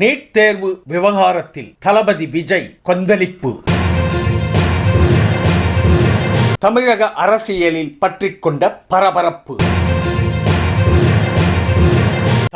NEET தேர்வு விவகாரத்தில் தளபதி விஜய் கொந்தளிப்பு. தமிழக அரசியலில் பற்றிக்கொண்ட பரபரப்பு.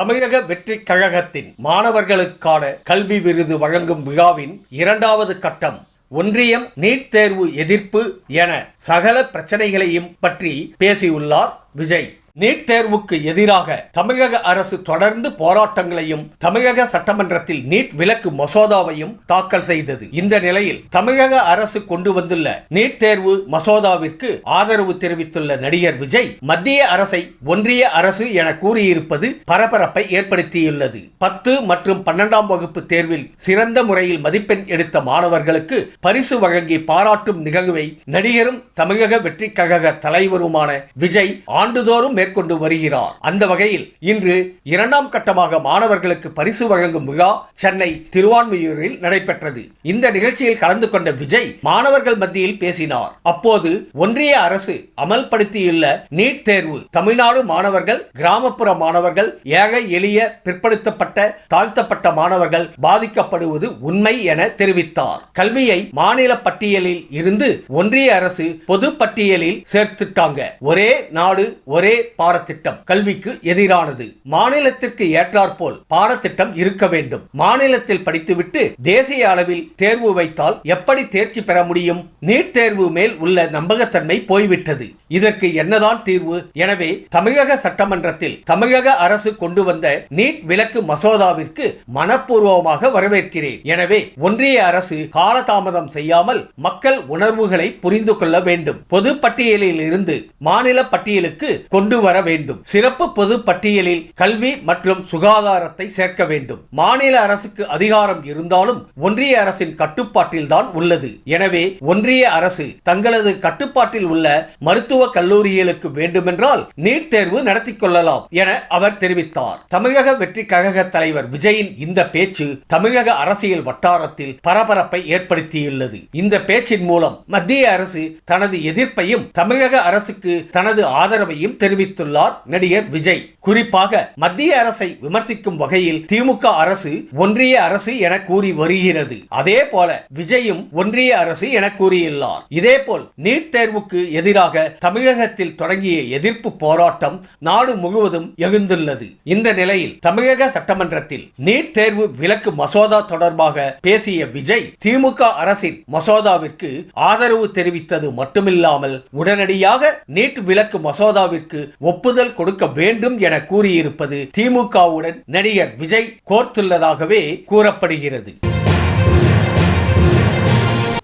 தமிழக வெற்றி கழகத்தின் மாணவர்களுக்கான கல்வி விருது வழங்கும் விழாவின் இரண்டாவது கட்டம் ஒன்றியம் நீட் தேர்வு எதிர்ப்பு என சகல பிரச்சனைகளையும் பற்றி பேசியுள்ளார் விஜய். நீட் தேர்வுக்கு எதிராக தமிழக அரசு தொடர்ந்து போராட்டங்களையும் தமிழக சட்டமன்றத்தில் நீட் விலக்கு மசோதாவையும் தாக்கல் செய்தது. இந்த நிலையில் தமிழக அரசு கொண்டு வந்துள்ள நீட் தேர்வு மசோதாவிற்கு ஆதரவு தெரிவித்துள்ள நடிகர் விஜய் மத்திய அரசை ஒன்றிய அரசு என கூறியிருப்பது பரபரப்பை ஏற்படுத்தியுள்ளது. பத்து மற்றும் பன்னெண்டாம் வகுப்பு தேர்வில் சிறந்த முறையில் மதிப்பெண் எடுத்த மாணவர்களுக்கு பரிசு வழங்கி பாராட்டும் நிகழ்வை நடிகரும் தமிழக வெற்றி கழக தலைவருமான விஜய் ஆண்டுதோறும் மேற்கொண்டு வருகிறார். அந்த வகையில் இன்று இரண்டாம் கட்டமாக மாணவர்களுக்கு பரிசு வழங்கும் விழா சென்னை திருவான்மையூரில் நடைபெற்றது. இந்த நிகழ்ச்சியில் கலந்து கொண்ட விஜய் மாணவர்கள் மத்தியில் பேசினார். அப்போது ஒன்றிய அரசு அமல்படுத்தியுள்ள நீட் தேர்வு தமிழ்நாடு மாணவர்கள் கிராமப்புற மாணவர்கள் ஏழை எளிய பிற்படுத்தப்பட்ட தாழ்த்தப்பட்ட மாணவர்கள் பாதிக்கப்படுவது உண்மை என தெரிவித்தார். கல்வியை மாநில பட்டியலில் இருந்து ஒன்றிய அரசு பொது பட்டியலில் சேர்த்துட்டாங்க. ஒரே நாடு ஒரே பாடத்திட்டம் கல்விக்கு எதிரானது. மாநிலத்திற்கு ஏற்றாற்போல் பாடத்திட்டம் இருக்க வேண்டும். மாநிலத்தில் படித்துவிட்டு தேசிய அளவில் தேர்வு வைத்தால் எப்படி தேர்ச்சி பெற முடியும்? நீட் தேர்வு மேல் உள்ள நம்பகத்தன்மை போய்விட்டது. இதற்கு என்னதான் தீர்வு? எனவே தமிழக சட்டமன்றத்தில் தமிழக அரசு கொண்டு வந்த நீட் விலக்கு மசோதாவிற்கு மனப்பூர்வமாக வரவேற்கிறேன். எனவே ஒன்றிய அரசு காலதாமதம் செய்யாமல் மக்கள் உணர்வுகளை புரிந்து கொள்ள வேண்டும். பொது பட்டியலில் இருந்து மாநில பட்டியலுக்கு கொண்டு வர வேண்டும். சிறப்பு பொது பட்டியலில் கல்வி மற்றும் சுகாதாரத்தை சேர்க்க வேண்டும். மாநில அரசுக்கு அதிகாரம் இருந்தாலும் ஒன்றிய அரசின் கட்டுப்பாட்டில் தான் உள்ளது. எனவே ஒன்றிய அரசு தங்களது கட்டுப்பாட்டில் உள்ள மருத்துவ கல்லூரிகளுக்கு வேண்டுமென்றால் நீட் தேர்வு நடத்தி கொள்ளலாம் என அவர் தெரிவித்தார். தமிழக வெற்றி கழக தலைவர் விஜயின் இந்த பேச்சு தமிழக அரசியல் வட்டாரத்தில் பரபரப்பை ஏற்படுத்தியுள்ளது. இந்த பேச்சின் மூலம் மத்திய அரசு தனது எதிர்ப்பையும் தமிழக அரசுக்கு தனது ஆதரவையும் தெரிவித்துள்ளார் நடிகர் விஜய். குறிப்பாக மத்திய அரசை விமர்சிக்கும் வகையில் திமுக அரசு ஒன்றிய அரசு என கூறி வருகிறது. அதே போல விஜயும் ஒன்றிய அரசு என கூறியுள்ளார். இதேபோல் நீட் தேர்வுக்கு எதிராக தமிழகத்தில் தொடங்கிய எதிர்ப்பு போராட்டம் நாடு முழுவதும் எழுந்துள்ளது இந்த நிலையில் தமிழக சட்டமன்றத்தில் நீட் தேர்வு விலக்கு மசோதா தொடர்பாக பேசிய விஜய் திமுக அரசின் மசோதாவிற்கு ஆதரவு தெரிவித்தது மட்டுமில்லாமல் உடனடியாக நீட் விலக்கு மசோதாவிற்கு ஒப்புதல் கொடுக்க வேண்டும் என கூறியிருப்பது திமுகவுடன் நடிகர் விஜய் கோர்த்துள்ளதாகவே கூறப்படுகிறது.